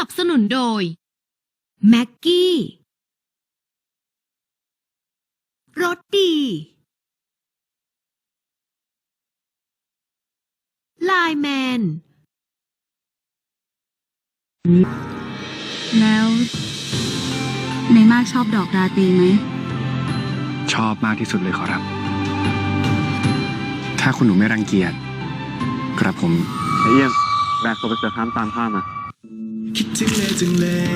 นับสนุนโดยแม็กกี้รสดีไลน์แมน แล้วในมากชอบดอกราตรีไหม ชอบมากที่สุดเลยขอรับ ถ้าคุณหนูไม่รังเกียจกระผม ไอ้เยี่ยมแบกตัวไปเสือค้ามตามข้ามา คิดถึงเลยจังเลย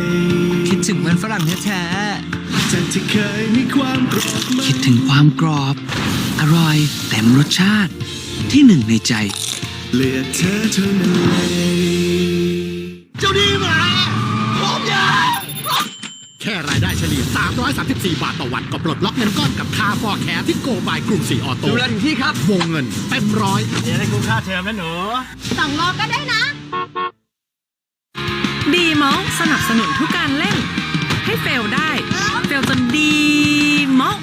คิดถึงมันฝรั่งแท้จากที่เคยมีความโกรธมาๆคิดถึงความกรอบ อร่อยเต็มรสชาติ ที่หนึ่งในใจเลือกเธอเท่านั้นเลยเจ้าดีหมาพร้อมยังแค่รายได้เฉลี่ย 334 บาทต่อวัน ก็ปลดล็อกเงินก้อนกับคาฟอร์แคร์ที่โกบายกรุงศรีออโต้ดูแลถึงที่ครับวงเงินเต็มร้อยเดี๋ยวได้คุ้มค่าเทอมนะหนูสองรอบก็ได้นะดีมอลส นับสนุนทุกการเล่น ให้เฟลได้ เฟลจนดีมอล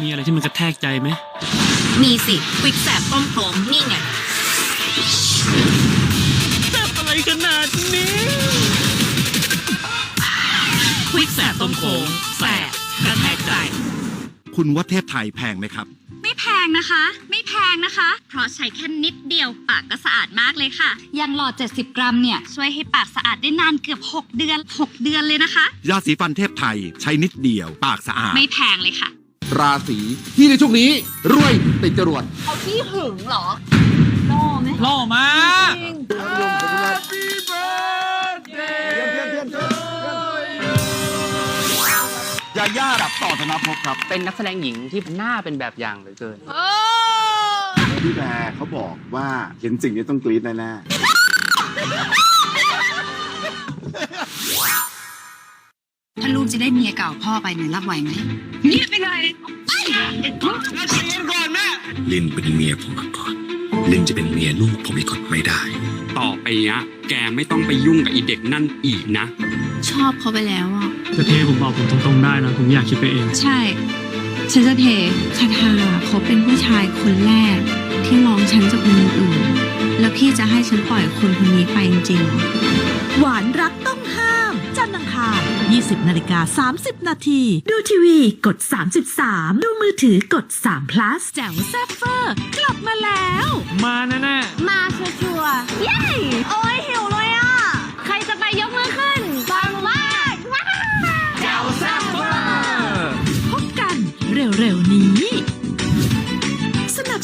มีอะไรที่มันกระแทกใจไหม มีสิวิกแสบต้มโขมนี่ไงอะไรขนาดนี้ควิกแสบต้มโขมแสบกระแทกใจ คุณว่าเทพไทยแพงไหมครับไม่ แพงนะคะ ไม่แพงนะคะ เพราะใช้แค่นิดเดียวปากก็สะอาดมากเลยค่ะ ยังหลอด 70 กรัมเนี่ย ช่วยให้ปากสะอาดได้นานเกือบ 6 เดือน 6 เดือนเลยนะคะ ยาสีฟันเทพไทยใช้นิดเดียว ปากสะอาด ไม่แพงเลยค่ะ ราศีที่ในช่วงนี้รวยติดจรวดเอาที่หึงเหรอล่อมายาย่าดับต่อธนภพครับเป็นนักแสดงหญิงที่หน้าเป็นแบบอย่างเหลือเกินพี่แบร์เขาบอกว่าเห็นสิ่งนี้ต้องกรี๊ดแน่ถ้าลูกจะได้เมียเก่าพ่อไปเนี่ยรับไหวไหมนี่เป็นไรลินเป็นเมียผมมาก่อน ลินจะเป็นเมียลูกผมอีกคนไม่ได้ ต่อไปเนี้ยแกไม่ต้องไปยุ่งกับอีเด็กนั่นอีกนะ ชอบเขาไปแล้วอะจะเทผมบอกผมตรงๆได้นะ ผมอยากคิดไปเอง ใช่ ฉันจะเทคาทาเขาเป็นผู้ชายคนแรก ที่มองฉันจากมุมอื่น แล้วพี่จะให้ฉันปล่อยคนคนนี้ไปจริงๆเหรอหวานรักต้องห้าม จันทร์อังคาร20นาฬิกา30 นาที ดูทีวีกด 33 ดูมือถือกด3 plus แจ๋วแซ่บเฟอร์ กลับมาแล้ว มาแน่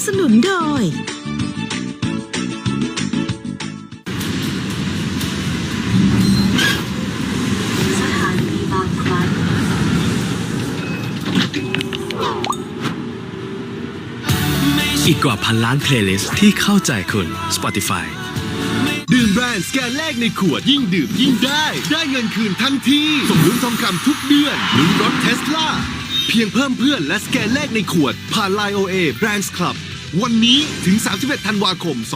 สนับสนุนโดยอีกกว่าพันล้านเพลย์ลิสต์ที่เข้าใจคุณ Spotify ดื่มแบรนด์สแกนแรกในขวดยิ่งดื่มยิ่งได้ ได้เงินคืนทันทีส่งลุ้นทองคำทุกเดือนลุ้นรถเทสลาเพียงเพิ่มเพื่อนและสแกนแรกในขวด ผ่าน Line OA Brands Club วันนี้ถึง 31 ธันวาคม 2567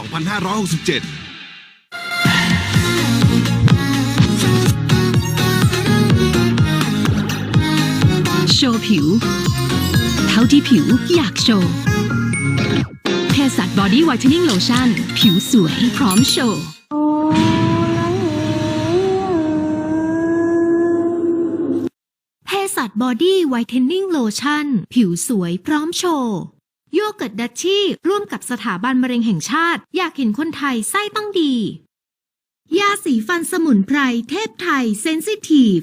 โชว์ผิว เท่าที่ผิวอยากโชว์เภสัชบอดี้ไวท์เทนนิ่งโลชั่น ผิวสวยพร้อมโชว์ เภสัชบอดี้ไวท์เทนนิ่งโลชั่น ผิวสวยพร้อมโชว์ โยเกิร์ตดัชชี่ร่วมกับสถาบันมะเร็งแห่งชาติ อยากเห็นคนไทยไส้ต้องดี ยาสีฟันสมุนไพรเทพไทยเซนซิทีฟ